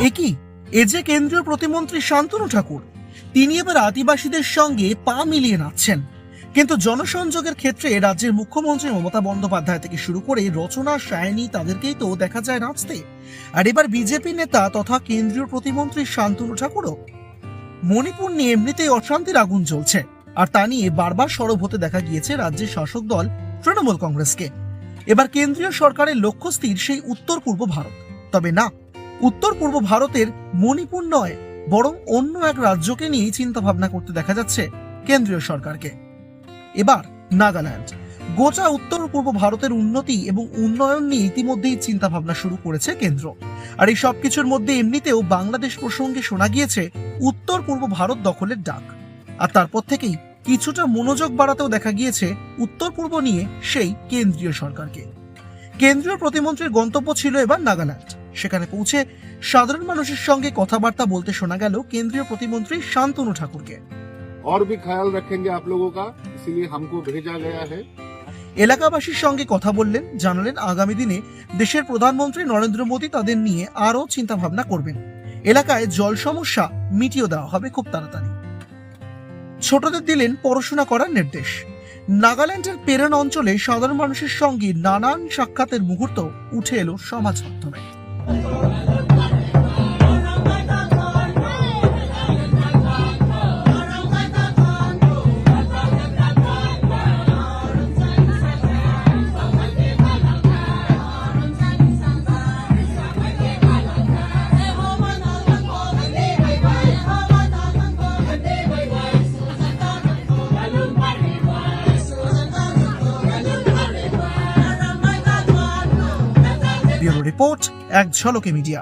এ যে কেন্দ্রীয় প্রতিমন্ত্রী শান্তনু ঠাকুর, তিনি এবার আদিবাসীদের সঙ্গে পা মিলিয়ে নাচছেন। কিন্তু জনসংযোগের ক্ষেত্রে রাজ্যের মুখ্যমন্ত্রী মমতা বন্দ্যোপাধ্যায় থেকে শুরু করে রচনা, সায়নী তাদেরকেই তো দেখা যায় নাচতে। আর এবার বিজেপি নেতা তথা কেন্দ্রীয় প্রতিমন্ত্রী শান্তনু ঠাকুরও। মণিপুর নিয়ে এমনিতেই অশান্তির আগুন জ্বলছে। আর তা নিয়ে বারবার সরব হতে দেখা গিয়েছে রাজ্যের শাসক দল তৃণমূল কংগ্রেসকে। এবার কেন্দ্রীয় সরকারের লক্ষ্য স্থির সেই উত্তর পূর্ব ভারত। তবে না উত্তর পূর্ব ভারতের মণিপুর নয়, বরং অন্য এক রাজ্যকে নিয়েই চিন্তা ভাবনা করতে দেখা যাচ্ছে কেন্দ্রীয় সরকারকে। এবার নাগাল্যান্ড। গোটা উত্তর পূর্ব ভারতের উন্নতি এবং উন্নয়ন নিয়ে ইতিমধ্যেই চিন্তা ভাবনা শুরু করেছে কেন্দ্র। আর এই সবকিছুর মধ্যে এমনিতেও বাংলাদেশ প্রসঙ্গে শোনা গিয়েছে উত্তর পূর্ব ভারত দখলের ডাক। আর তারপর থেকেই কিছুটা মনোযোগ বাড়াতেও দেখা গিয়েছে উত্তর পূর্ব নিয়ে সেই কেন্দ্রীয় সরকারকে। কেন্দ্রীয় প্রতিমন্ত্রীর গন্তব্য ছিল এবার নাগাল্যান্ড। সেখানে পৌঁছে সাধারণ মানুষের সঙ্গে কথাবার্তা বলতে শোনা গেল কেন্দ্রীয় প্রতিমন্ত্রী শান্তনু ঠাকুরকে और भी ख्याल रखेंगे आप लोगों का इसीलिए हमको भेजा गया है এলাকাবাসীর সঙ্গে কথা বললেন জানালেন আগামী দিনে দেশের প্রধানমন্ত্রী নরেন্দ্র মোদী তাদের নিয়ে আরও চিন্তা ভাবনা করবেন এলাকায় জল সমস্যা মিটিয়ে দেওয়া হবে খুব তাড়াতাড়ি ছোটদের দিলেন পড়াশোনা করার নির্দেশ নাগাল্যান্ডের পেরেন অঞ্চলে সাধারণ মানুষের সঙ্গে নানান সাক্ষাতের মুহূর্ত উঠে এলো সমাজ মাধ্যমে ব্যুরো রিপোর্ট এক ঝলকে মিডিয়া।